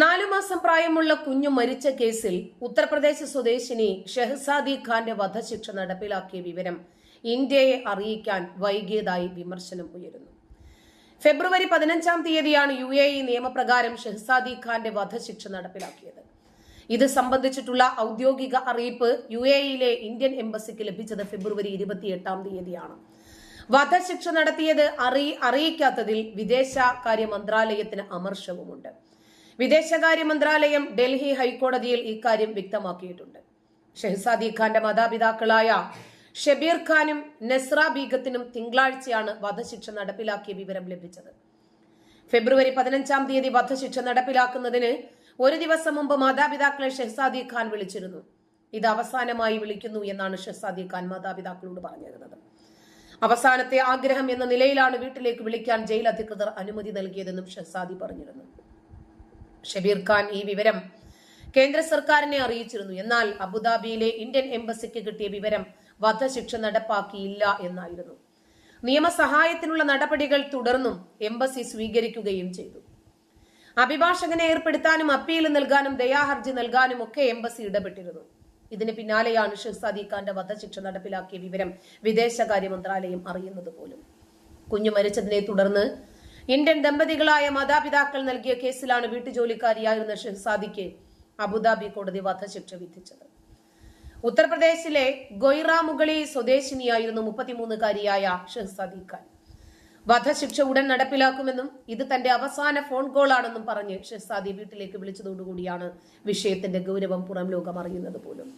നാലു മാസം പ്രായമുള്ള കുഞ്ഞു മരിച്ച കേസിൽ ഉത്തർപ്രദേശ് സ്വദേശിനി ഷെഹസാദി ഖാന്റെ വധശിക്ഷ നടപ്പിലാക്കിയ വിവരം ഇന്ത്യയെ അറിയിക്കാൻ വൈകിയതായി വിമർശനം ഉയരുന്നു. ഫെബ്രുവരി പതിനഞ്ചാം തീയതിയാണ് യു എ ഇ നിയമപ്രകാരം ഷെഹസാദി ഖാന്റെ വധശിക്ഷ നടപ്പിലാക്കിയത്. ഇത് സംബന്ധിച്ചിട്ടുള്ള ഔദ്യോഗിക അറിയിപ്പ് യു എ ഇയിലെ ഇന്ത്യൻ എംബസിക്ക് ലഭിച്ചത് ഫെബ്രുവരി ഇരുപത്തിയെട്ടാം തീയതിയാണ്. വധശിക്ഷ നടത്തിയത് അറി അറിയിക്കാത്തതിൽ വിദേശകാര്യ മന്ത്രാലയത്തിന് അമർഷവുമുണ്ട്. വിദേശകാര്യ മന്ത്രാലയം ഡൽഹി ഹൈക്കോടതിയിൽ ഇക്കാര്യം വ്യക്തമാക്കിയിട്ടുണ്ട്. ഷെഹസാദി ഖാന്റെ മാതാപിതാക്കളായ ഷബീർ ഖാനും നെസ്ര ബീഗത്തിനും തിങ്കളാഴ്ചയാണ് വധശിക്ഷ നടപ്പിലാക്കിയ വിവരം ലഭിച്ചത്. ഫെബ്രുവരി പതിനഞ്ചാം തീയതി വധശിക്ഷ നടപ്പിലാക്കുന്നതിന് ഒരു ദിവസം മുമ്പ് മാതാപിതാക്കളെ ഷെഹസാദി ഖാൻ വിളിച്ചിരുന്നു. ഇത് അവസാനമായി വിളിക്കുന്നു എന്നാണ് ഷെഹസാദി ഖാൻ മാതാപിതാക്കളോട് പറഞ്ഞിരുന്നത്. അവസാനത്തെ ആഗ്രഹം എന്ന നിലയിലാണ് വീട്ടിലേക്ക് വിളിക്കാൻ ജയിൽ അധികൃതർ അനുമതി നൽകിയതെന്നും ഷെഹ്സാദി പറഞ്ഞിരുന്നു. ഷബീർ ഖാൻ ഈ വിവരം കേന്ദ്ര സർക്കാരിനെ അറിയിച്ചിരുന്നു. എന്നാൽ അബുദാബിയിലെ ഇന്ത്യൻ എംബസിക്ക് കിട്ടിയ വിവരം വധശിക്ഷ നടപ്പാക്കിയില്ല എന്നായിരുന്നു. നിയമസഹായത്തിനുള്ള നടപടികൾ തുടർന്നും എംബസി സ്വീകരിക്കുകയും ചെയ്തു. അഭിഭാഷകനെ ഏർപ്പെടുത്താനും അപ്പീൽ നൽകാനും ദയാഹർജി നൽകാനും ഒക്കെ എംബസി ഇടപെട്ടിരുന്നു. ഇതിന് പിന്നാലെയാണ് ഷിർസാദി ഖാന്റെ വധശിക്ഷ നടപ്പിലാക്കിയ വിവരം വിദേശകാര്യ മന്ത്രാലയം അറിയുന്നത് പോലും. കുഞ്ഞു മരിച്ചതിനെ തുടർന്ന് ഇന്ത്യൻ ദമ്പതികളായ മാതാപിതാക്കൾ നൽകിയ കേസിലാണ് വീട്ടുജോലിക്കാരിയായിരുന്ന ഷെഹ്സാദിക്ക് അബുദാബി കോടതി വധശിക്ഷ വിധിച്ചത്. ഉത്തർപ്രദേശിലെ ഗൊയ്റാമുകളി സ്വദേശിനിയായിരുന്നു മുപ്പത്തിമൂന്നുകാരിയായ ഷെഹ്സാദി ഖാൻ. വധശിക്ഷ ഉടൻ നടപ്പിലാക്കുമെന്നും ഇത് തന്റെ അവസാന ഫോൺ കോൾ ആണെന്നും പറഞ്ഞ് ഷെഹ്സാദി വീട്ടിലേക്ക് വിളിച്ചതോടുകൂടിയാണ് വിഷയത്തിന്റെ ഗൗരവം പുറം ലോകം അറിയുന്നത് പോലും.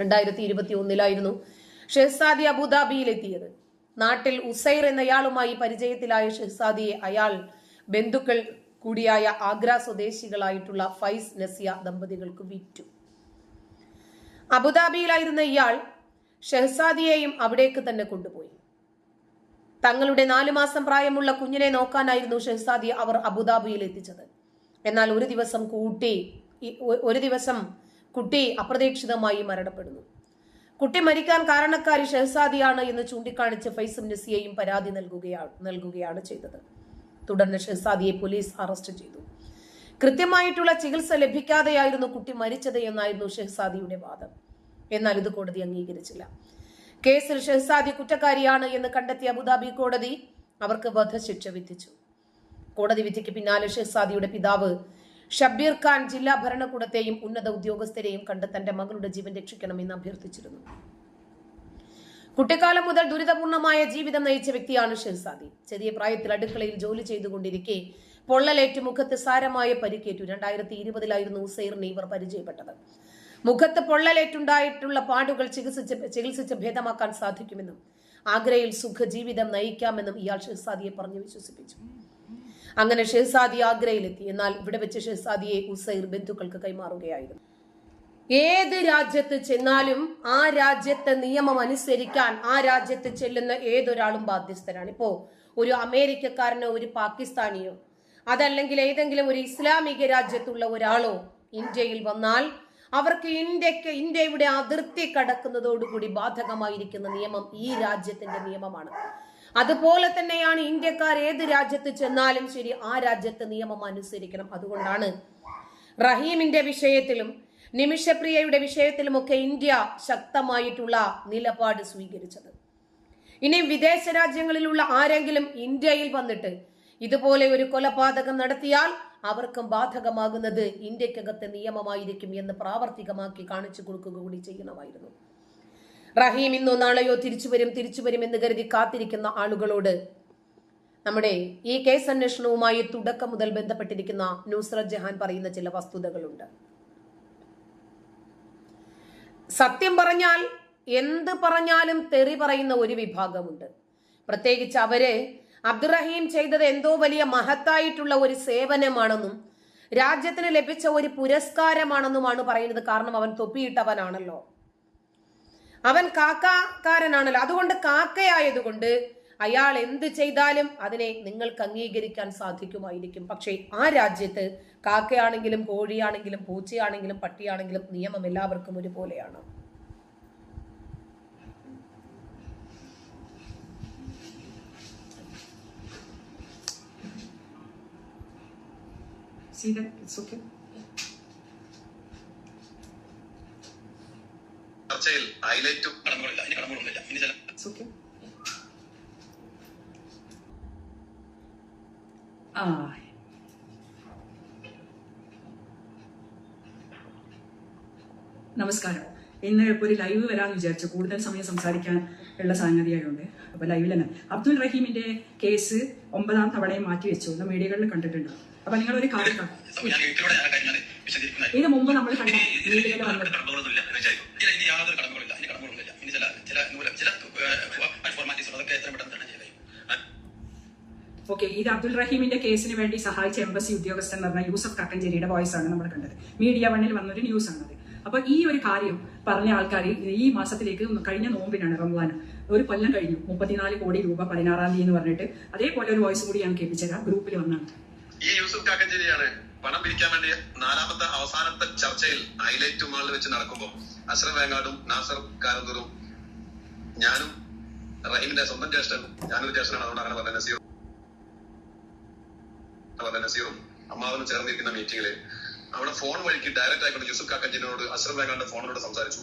രണ്ടായിരത്തി ഇരുപത്തി ഒന്നിലായിരുന്നു ഷെഹ്സാദി അബുദാബിയിലെത്തിയത്. നാട്ടിൽ ഉസൈർ എന്നയാളുമായി പരിചയത്തിലായ ഷെഹ്സാദിയെ അയാൾ ബന്ധുക്കൾ കൂടിയായ ആഗ്ര സ്വദേശികളായിട്ടുള്ള ഫൈസ് നസിയ ദമ്പതികൾക്ക് വിറ്റു. അബുദാബിയിലായിരുന്ന ഇയാൾ ഷെഹ്സാദിയെയും അവിടേക്ക് തന്നെ കൊണ്ടുപോയി. തങ്ങളുടെ നാലു മാസം പ്രായമുള്ള കുഞ്ഞിനെ നോക്കാനായിരുന്നു ഷെഹ്സാദി അവർ അബുദാബിയിൽ എത്തിച്ചത്. എന്നാൽ ഒരു ദിവസം കൂട്ടി ഒരു ദിവസം കുട്ടി അപ്രതീക്ഷിതമായി മരണപ്പെടുന്നു. കുട്ടി മരിക്കാൻ കാരണക്കാരി ഷെഹ്സാദിയാണ് എന്ന് ചൂണ്ടിക്കാണിച്ച് ഫൈസും നസിയയും പരാതി നൽകുകയാണ് നൽകുകയാണ് ചെയ്തത്. തുടർന്ന് ഷെഹ്സാദിയെ പോലീസ് അറസ്റ്റ് ചെയ്തു. കൃത്യമായിട്ടുള്ള ചികിത്സ ലഭിക്കാതെയായിരുന്നു കുട്ടി മരിച്ചത് എന്നായിരുന്നു ഷെഹ്സാദിയുടെ വാദം. എന്നാൽ ഇത് കോടതി അംഗീകരിച്ചില്ല. കേസിൽ ഷെഹ്സാദി കുറ്റക്കാരിയാണ് എന്ന് കണ്ടെത്തിയ അബുദാബി കോടതി അവർക്ക് വധശിക്ഷ വിധിച്ചു. കോടതി വിധിക്ക് പിന്നാലെ ഷെഹ്സാദിയുടെ പിതാവ് ഷബീർ ഖാൻ ജില്ലാ ഭരണകൂടത്തെയും ഉന്നത ഉദ്യോഗസ്ഥരെയും കണ്ട് തന്റെ മകളുടെ ജീവൻ രക്ഷിക്കണമെന്ന് അഭ്യർത്ഥിച്ചിരുന്നു. കുട്ടിക്കാലം മുതൽ ദുരിതപൂർണമായ ജീവിതം നയിച്ച വ്യക്തിയാണ് ഷെഹ്സാദി. ചെറിയ പ്രായത്തിൽ അടുക്കളയിൽ ജോലി ചെയ്തുകൊണ്ടിരിക്കെ പൊള്ളലേറ്റ് മുഖത്ത് സാരമായ പരിക്കേറ്റു. രണ്ടായിരത്തി ഇരുപതിലായിരുന്നു ഉസൈറിനെ ഇവർ പരിചയപ്പെട്ടത്. മുഖത്ത് പൊള്ളലേറ്റുണ്ടായിട്ടുള്ള പാടുകൾ ചികിത്സിച്ച് ചികിത്സിച്ച് ഭേദമാക്കാൻ സാധിക്കുമെന്നും ആഗ്രയിൽ സുഖജീവിതം നയിക്കാമെന്നും ഇയാൾ ഷെഹ്സാദിയെ പറഞ്ഞു വിശ്വസിപ്പിച്ചു. അങ്ങനെ ഷെഹ്സാദി ആഗ്രയിലെത്തി. എന്നാൽ ഇവിടെ വെച്ച് ഷെഹ്സാദിയെ ഉസൈർ ബന്ധുക്കൾക്ക് കൈമാറുകയായിരുന്നു. ഏത് രാജ്യത്ത് ചെന്നാലും ആ രാജ്യത്തെ നിയമം അനുസരിക്കാൻ ആ രാജ്യത്ത് ചെല്ലുന്ന ഏതൊരാളും ബാധ്യസ്ഥരാണ്. ഇപ്പോ ഒരു അമേരിക്കക്കാരനോ ഒരു പാകിസ്ഥാനിയോ അതല്ലെങ്കിൽ ഏതെങ്കിലും ഒരു ഇസ്ലാമിക രാജ്യത്തുള്ള ഒരാളോ ഇന്ത്യയിൽ വന്നാൽ അവർക്ക് ഇന്ത്യയ്ക്ക് ഇന്ത്യയുടെ അതിർത്തി കടക്കുന്നതോടുകൂടി ബാധകമായിരിക്കുന്ന നിയമം ഈ രാജ്യത്തിന്റെ നിയമമാണ്. അതുപോലെ തന്നെയാണ് ഇന്ത്യക്കാർ ഏത് രാജ്യത്ത് ചെന്നാലും ശരി ആ രാജ്യത്തെ നിയമം അനുസരിക്കണം. അതുകൊണ്ടാണ് റഹീമിന്റെ വിഷയത്തിലും നിമിഷപ്രിയയുടെ വിഷയത്തിലുമൊക്കെ ഇന്ത്യ ശക്തമായിട്ടുള്ള നിലപാട് സ്വീകരിച്ചത്. ഇനി വിദേശ രാജ്യങ്ങളിലുള്ള ആരെങ്കിലും ഇന്ത്യയിൽ വന്നിട്ട് ഇതുപോലെ ഒരു കൊലപാതകം നടത്തിയാൽ അവർക്കും ബാധകമാകുന്നത് ഇന്ത്യക്കകത്തെ നിയമമായിരിക്കും എന്ന് പ്രാവർത്തികമാക്കി കാണിച്ചു കൊടുക്കുക കൂടി ചെയ്യണമായിരുന്നു റഹീം ഇന്നോ നാളെയോ തിരിച്ചു വരും തിരിച്ചു വരും എന്ന് കരുതി കാത്തിരിക്കുന്ന ആളുകളോട് നമ്മുടെ ഈ കേസ് അന്വേഷണവുമായി തുടക്കം മുതൽ ബന്ധപ്പെട്ടിരിക്കുന്ന നുസ്രത് ജഹാൻ പറയുന്ന ചില വസ്തുതകളുണ്ട്. സത്യം പറഞ്ഞാൽ എന്ത് പറഞ്ഞാലും തെറി പറയുന്ന ഒരു വിഭാഗമുണ്ട്. പ്രത്യേകിച്ച് അവർ അബ്ദുറഹീം ചെയ്തത് എന്തോ വലിയ മഹത്തായിട്ടുള്ള ഒരു സേവനമാണെന്നും രാജ്യത്തിന് ലഭിച്ച ഒരു പുരസ്കാരമാണെന്നുമാണ് പറയുന്നത്. കാരണം അവൻ തൊപ്പിയിട്ടവനാണല്ലോ. അവൻ കാക്കാക്കാരനാണല്ലോ അതുകൊണ്ട് കാക്കയായതുകൊണ്ട് അയാൾ എന്ത് ചെയ്താലും അതിനെ നിങ്ങൾക്ക് അംഗീകരിക്കാൻ സാധിക്കുമായിരിക്കും പക്ഷേ ആ രാജ്യത്ത് കാക്കയാണെങ്കിലും കോഴിയാണെങ്കിലും പൂച്ചയാണെങ്കിലും പട്ടിയാണെങ്കിലും നിയമം എല്ലാവർക്കും ഒരുപോലെയാണ് See that? It's okay. ചർച്ചയിൽ ഹൈലൈറ്റും കടമ്പകളില്ല. ഇനി കടമ്പകളൊന്നുമില്ല ഇനി ചില It's ആ. നമസ്കാരം. ഇന്ന് ഇപ്പോൾ ഒരു ലൈവ് വരാമെന്ന് വിചാരിച്ചു കൂടുതൽ സമയം സംസാരിക്കാൻ ഉള്ള സംഗതിയായതുകൊണ്ട് അപ്പോൾ ലൈവിൽ തന്നെ. അബ്ദുൾ റഹീമിന്റെ കേസ് ഒമ്പതാം തവണയും മാറ്റി വെച്ചു. എന്ന് മീഡിയകളിൽ കണ്ടിട്ടുണ്ട്. അപ്പൊ നിങ്ങൾ ഒരു കാര്യം ഇത് മുമ്പ് നമ്മൾ കണ്ട മീഡിയയിൽ വന്നത് കടമ്പകളൊന്നുമില്ല എന്ന് വിചാരിക്കും ഇല്ല ഇനി യാതൊരു കടമ്പകളില്ല ഇനി കടമ്പകളൊന്നുമില്ല ഇനി ചില ചില നൂല- ചില ഫോർമാലിറ്റീസ് അതൊക്കെ എത്ര പെട്ടെന്ന് തന്നെ ചെയ്യാൻ കഴിയും ഓക്കെ ഇത് അബ്ദുൾ റഹീമിന്റെ കേസിന് വേണ്ടി സഹായിച്ച എംബസി ഉദ്യോഗസ്ഥൻ എന്ന് പറഞ്ഞ യൂസഫ് കക്കഞ്ചേരിയുടെ വോയിസ് ആണ് നമ്മൾ കണ്ടത്. മീഡിയ വണ്ണിൽ വന്നൊരു ന്യൂസ് ആണത്. അപ്പൊ ഈ ഒരു കാര്യം പറഞ്ഞ ആൾക്കാർ ഈ മാസത്തിലേക്ക് കഴിഞ്ഞ നോമ്പിനാണ് റംസാൻ ഒരു കൊല്ലം കഴിഞ്ഞു മുപ്പത്തിനാല് കോടി രൂപ പതിനാറാം തീയതി എന്ന് പറഞ്ഞിട്ട് അതേപോലെ ഒരു വോയിസ് കൂടി ഞാൻ കേൾപ്പിച്ചത് ഗ്രൂപ്പിൽ വന്നാണ്. ഈ യൂസഫ് കാക്കഞ്ചേരിയാണ് പണം പിരിക്കാൻ വേണ്ടി നാലാമത്തെ അവസാനത്തെ ചർച്ചയിൽ ഹൈലൈറ്റ് മാളിൽ വെച്ച് നടക്കുമ്പോൾ അഷ്റഫ് വേങ്ങാടും നാസർ കാരന്തൂറും ഞാനും റഹീമിന്റെ സ്വന്തം ജ്യേഷ്ഠൻ ഞാനൊരു ജ്യേഷ്ഠനാണ് അതുകൊണ്ട് അങ്ങനെ പറഞ്ഞ പറഞ്ഞ നസീറും അമ്മാവനും ചേർന്നിരിക്കുന്ന മീറ്റിംഗിൽ അവിടെ ഫോൺ വഴിക്ക് ഡയറക്റ്റ് ആയിക്കൊണ്ട് യൂസുഫ് കാക്കഞ്ചേരിയോട് അഷ്റഫ് വേങ്ങാന്റെ ഫോണിലൂടെ സംസാരിച്ചു.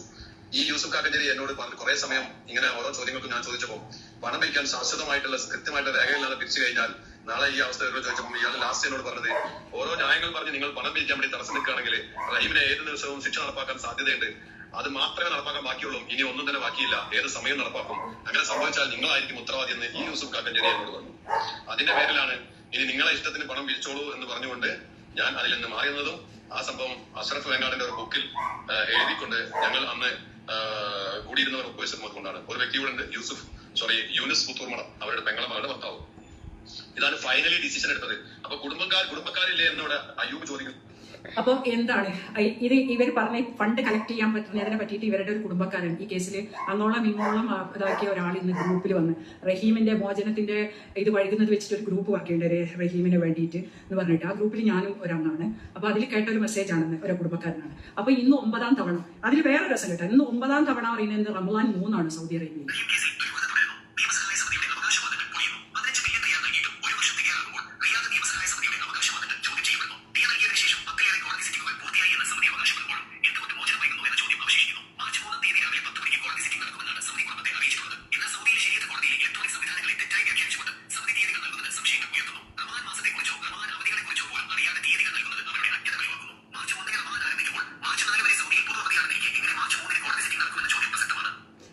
ഈ യൂസുഫ് കാക്കഞ്ചേരി എന്നോട് പറഞ്ഞു കുറെ സമയം ഇങ്ങനെ ഓരോ ചോദ്യങ്ങൾക്കും ഞാൻ ചോദിച്ചപ്പോൾ പണം വയ്ക്കാൻ ശാശ്വതമായിട്ടുള്ള കൃത്യമായിട്ട് രേഖയില്ലാതെ പിരിച്ചു കഴിഞ്ഞാൽ നാളെ ഈ അവസ്ഥ വരുമ്പോൾ ചോദിച്ചപ്പോൾ ഇയാൾ ലാസ്റ്റ് എന്നോട് പറഞ്ഞത് ഓരോ ന്യായങ്ങൾ പറഞ്ഞ് നിങ്ങൾ പണം പിരിക്കാൻ വേണ്ടി തടസ്സം നിൽക്കുകയാണെങ്കിൽ റഹീമിനെ ഏത് ദിവസവും ശിക്ഷ നടപ്പാക്കാൻ സാധ്യതയുണ്ട്. അത് മാത്രമേ നടപ്പാക്കാൻ ബാക്കിയുള്ളൂ. ഇനി ഒന്നും തന്നെ ബാക്കിയില്ല. ഏത് സമയം നടപ്പാക്കും. അങ്ങനെ സംഭവിച്ചാൽ നിങ്ങളായിരിക്കും ഉത്തരവാദി എന്ന് ഈ യൂസുഫ് കാക്കഞ്ചേരി എന്നോട് പറഞ്ഞു. അതിന്റെ പേരിലാണ് ഇനി നിങ്ങളെ ഇഷ്ടത്തിന് പണം പിരിച്ചോളൂ എന്ന് പറഞ്ഞുകൊണ്ട് ഞാൻ അതിൽ നിന്ന് മാറിയുന്നതും ആ സംഭവം അഷറഫ് വേങ്ങാടിന്റെ ഒരു ബുക്കിൽ എഴുതിക്കൊണ്ട് ഞങ്ങൾ അന്ന് കൂടിയിരുന്നവർ ഒപ്പുവെച്ചത് കൊണ്ടാണ് ഒരു വ്യക്തി ഇവിടെ ഉണ്ട് യൂസുഫ് സോറി യൂനിസ് പുത്തൂർമട അവരുടെ പെങ്ങളെ മകളുടെ ഭർത്താവ്. ഇതാണ് ഫൈനലി ഡിസിഷൻ എടുത്തത്. അപ്പൊ കുടുംബക്കാർ കുടുംബക്കാരില്ലേ എന്നോട് അയ്യൂബ് ചോദിക്കുന്നു. അപ്പോൾ എന്താണ്? ഇത് ഇവർ പറഞ്ഞ ഫണ്ട് കളക്ട് ചെയ്യാൻ പറ്റുന്നതിനെ പറ്റിയിട്ട് ഇവരുടെ ഒരു കുടുംബക്കാരൻ ഈ കേസിൽ അന്നോളം ഇങ്ങോളം ഇതാക്കിയ ഒരാൾ ഇന്ന് ഗ്രൂപ്പിൽ വന്ന്. റഹീമിന്റെ മോചനത്തിന്റെ ഇത് വഴുകുന്നത് വെച്ചിട്ട് ഒരു ഗ്രൂപ്പ് വർക്ക് ചെയ്യുന്നുണ്ട് റഹീമിന് വേണ്ടിയിട്ട് എന്ന് പറഞ്ഞിട്ട്. ആ ഗ്രൂപ്പിൽ ഞാനും ഒരാളാണ് അപ്പൊ അതിൽ കേട്ട ഒരു മെസ്സേജ് ആണെന്ന് ഒരു കുടുംബക്കാരനാണ്. അപ്പൊ ഇന്ന് ഒമ്പതാം തവണ അതിൽ വേറെ രസം കേട്ടോ. ഇന്ന് ഒമ്പതാം തവണ പറയുന്നത് റമദാൻ മൂന്നാണ് സൗദി അറേബ്യയിൽ.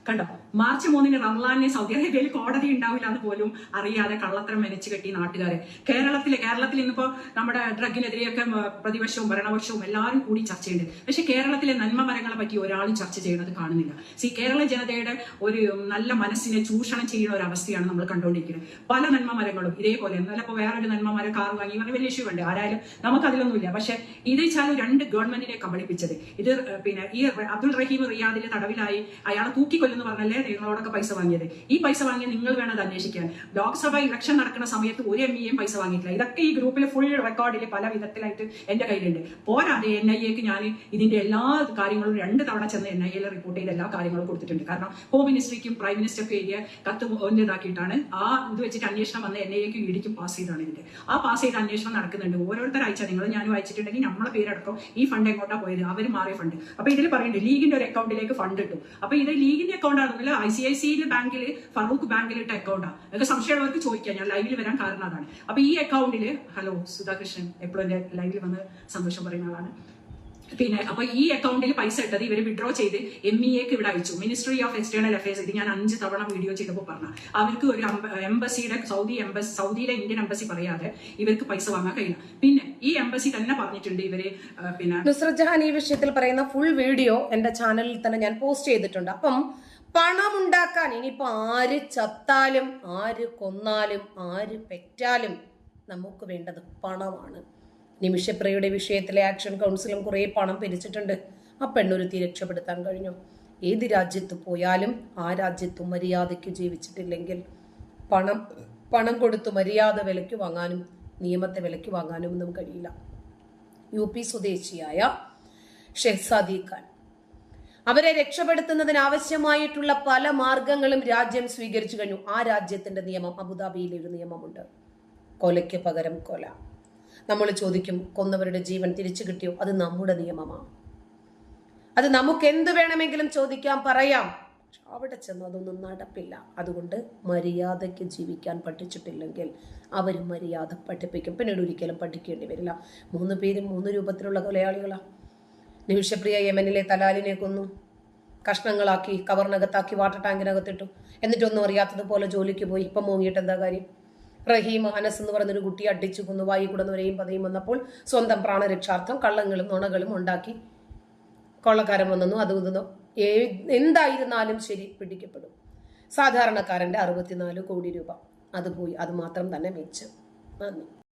കണ്ടോ മാർച്ച് മൂന്നിന് റംലാനെ സൗദി അറേബ്യയിൽ കോടതി ഉണ്ടാവില്ല എന്ന് പോലും അറിയാതെ കള്ളത്തരം മെനച്ചു കെട്ടി നാട്ടുകാരെ. കേരളത്തിലെ കേരളത്തിൽ ഇന്നിപ്പോ നമ്മുടെ ഡ്രഗിനെതിരെയൊക്കെ പ്രതിപക്ഷവും ഭരണപക്ഷവും എല്ലാവരും കൂടി ചർച്ചയുണ്ട്. പക്ഷെ കേരളത്തിലെ നന്മ മരങ്ങളെ പറ്റി ഒരാളും ചർച്ച ചെയ്യുന്നത് കാണുന്നില്ല. സി കേരള ജനതയുടെ ഒരു നല്ല മനസ്സിനെ ചൂഷണം ചെയ്യുന്ന ഒരു അവസ്ഥയാണ് നമ്മൾ കണ്ടുകൊണ്ടിരിക്കുന്നത്. പല നന്മ മരങ്ങളും ഇതേപോലെ. എന്നാലും ഇപ്പോൾ വേറൊരു നന്മ മരം കാർ വാങ്ങി പറഞ്ഞ വലിയ ഇഷ്യൂ ഉണ്ട്. ആരായാലും നമുക്ക് അതിലൊന്നുമില്ല പക്ഷെ ഇത് വെച്ചാലും രണ്ട് ഗവൺമെന്റിനെ കബളിപ്പിച്ചത്. ഇത് പിന്നെ ഈ അബ്ദുൾ റഹീം റിയാദിന്റെ തടവിലായി അയാളെ തൂക്കിക്കൊല്ലുന്നു പറഞ്ഞല്ലേ? നിങ്ങളോടൊക്കെ പൈസ വാങ്ങിയത്. ഈ പൈസ വാങ്ങിയ നിങ്ങൾ വേണം അത് അന്വേഷിക്കാൻ. ലോക്സഭ ഇലക്ഷൻ നടക്കുന്ന സമയത്ത് ഒരു എം ഇയും പൈസ വാങ്ങിയിട്ടില്ല. ഇതൊക്കെ ഈ ഗ്രൂപ്പിലെ ഫുൾ റെക്കോർഡിൽ പല വിധത്തിലായിട്ട് എന്റെ കയ്യിലുണ്ട്. പോരാതെ എൻ ഐ എക്ക് ഞാൻ ഇതിന്റെ എല്ലാ കാര്യങ്ങളും രണ്ട് തവണ ചെന്ന് എൻ ഐ എയിൽ റിപ്പോർട്ട് ചെയ്ത എല്ലാ കാര്യങ്ങളും കൊടുത്തിട്ടുണ്ട്. കാരണം ഹോം മിനിസ്ട്രിക്കും പ്രൈം മിനിസ്റ്റർക്കും എഴുതിയ കത്ത് ഒന്നിതാക്കിയിട്ടാണ് ആ ഇത് വെച്ചിട്ട് അന്വേഷണം വന്ന് എൻ ഐ എക്കും ഇടിക്കും പാസ് ചെയ്താണ് ഇതിന്റെ. ആ പാസ് ചെയ്ത അന്വേഷണം നടക്കുന്നുണ്ട്. ഓരോരുത്തർ അയച്ച നിങ്ങൾ ഞാനും അയച്ചിട്ടുണ്ടെങ്കിൽ നമ്മളെ പേരടക്കം ഈ ഫണ്ട് എങ്ങോട്ടാ പോയത്? അവർ മാറിയ ഫണ്ട് അപ്പൊ ഇതിൽ പറയുന്നുണ്ട് ലീഗിന്റെ ഒരു അക്കൗണ്ടിലേക്ക് ഫണ്ട് ഇട്ടു. അപ്പൊ ഇത് ലീഗിന്റെ അക്കൗണ്ട് ആണെന്നില്ല ഐ സി ഐ സിയിൽ ബാങ്കിൽ ഫറൂഖ് ബാങ്കിൽ ഇട്ട അക്കൗണ്ടാണ് അതൊക്കെ സംശയമുള്ളവർക്ക് ചോദിക്കാം. ഞാൻ ലൈവിൽ വരാൻ കാരണം അതാണ്. അപ്പൊ ഈ അക്കൗണ്ടിൽ ഹലോ സുധാകൃഷ്ണൻ എപ്പോഴും എന്റെ ലൈവിൽ വന്ന് സന്തോഷം പറയുന്ന ആളാണ്. പിന്നെ അപ്പൊ ഈ അക്കൗണ്ടിൽ പൈസ ഇട്ടത് ഇവർ വിഡ്രോ ചെയ്ത് എം ഇ എക്ക് ഇവിടെ അയച്ചു. മിനിസ്ട്രി ഓഫ് എക്സ്റ്റേണൽ അഫയേഴ്സ് ഇത് ഞാൻ അഞ്ച് തവണ വീഡിയോ ചെയ്തപ്പോൾ പറഞ്ഞു അവർക്ക് ഒരു എംബസിയുടെ സൗദി എംബസി സൗദിയിലെ ഇന്ത്യൻ എംബസി പറയാതെ ഇവർക്ക് പൈസ വാങ്ങാൻ കഴിയില്ല. പിന്നെ ഈ എംബസി തന്നെ പറഞ്ഞിട്ടുണ്ട് ഇവർ പിന്നെ നുസ്രജഹാൻ ഈ വിഷയത്തിൽ പറയുന്ന ഫുൾ വീഡിയോ എന്റെ ചാനലിൽ തന്നെ ഞാൻ പോസ്റ്റ് ചെയ്തിട്ടുണ്ട്. അപ്പം പണമുണ്ടാക്കാൻ ഇനിയിപ്പോൾ ആര് ചത്താലും ആര് കൊന്നാലും ആര് പെറ്റാലും നമുക്ക് വേണ്ടത് പണമാണ്. നിമിഷപ്രിയയുടെ വിഷയത്തിലെ ആക്ഷൻ കൗൺസിലും കുറേ പണം പിരിച്ചിട്ടുണ്ട്. ആ പെണ്ണൊരുത്തി രക്ഷപ്പെടുത്താൻ കഴിഞ്ഞു. ഏത് രാജ്യത്ത് പോയാലും ആ രാജ്യത്ത് മര്യാദയ്ക്ക് ജീവിച്ചിട്ടില്ലെങ്കിൽ പണം പണം കൊടുത്ത് മര്യാദ വിലയ്ക്ക് വാങ്ങാനും നിയമത്തെ വിലയ്ക്ക് വാങ്ങാനും ഒന്നും കഴിയില്ല. യു പി സ്വദേശിയായ ഷെഹ്സാദി ഖാൻ. അവരെ രക്ഷപ്പെടുത്തുന്നതിന് ആവശ്യമായിട്ടുള്ള പല മാർഗങ്ങളും രാജ്യം സ്വീകരിച്ചു കഴിഞ്ഞു. ആ രാജ്യത്തിന്റെ നിയമം അബുദാബിയിലെ ഒരു നിയമമുണ്ട്. കൊലയ്ക്ക് പകരം കൊല. നമ്മൾ ചോദിക്കും കൊന്നവരുടെ ജീവൻ തിരിച്ചു കിട്ടിയോ? അത് നമ്മുടെ നിയമമാണ്. അത് നമുക്ക് എന്ത് വേണമെങ്കിലും ചോദിക്കാം പറയാം. അവിടെ ചെന്ന് അതൊന്നും നടപ്പില്ല. അതുകൊണ്ട് മര്യാദയ്ക്ക് ജീവിക്കാൻ പഠിച്ചിട്ടില്ലെങ്കിൽ അവർ മര്യാദ പഠിപ്പിക്കും. പിന്നീട് ഒരിക്കലും പഠിക്കേണ്ടി വരില്ല. മൂന്ന് പേരും മൂന്ന് രൂപത്തിലുള്ള കൊലയാളികളാണ് നിമിഷപ്രിയ യമനിലെ തലാലിനെ കൊന്നു. കഷ്ണങ്ങളാക്കി കവറിനകത്താക്കി വാട്ടർ ടാങ്കിനകത്തിട്ടു. എന്നിട്ടൊന്നും അറിയാത്തതുപോലെ ജോലിക്ക് പോയി. ഇപ്പം മൂങ്ങിയിട്ട് എന്താ കാര്യം? റഹീം അനസ് എന്ന് പറയുന്നൊരു കുട്ടിയെ അടിച്ചു കൊന്നു. വായി കുടന്നവരെയും വരെയും പതയും വന്നപ്പോൾ സ്വന്തം പ്രാണരക്ഷാർത്ഥം കള്ളങ്ങളും നുണകളും ഉണ്ടാക്കി. കൊള്ളക്കാരൻ വന്നു അതും ഇതൊന്നും ഏ- എന്തായിരുന്നാലും ശരി പിടിക്കപ്പെടും. സാധാരണക്കാരന്റെ അറുപത്തിനാല് കോടി രൂപ. അത് പോയി. അത് മാത്രം തന്നെ മിച്ചം നന്ദി.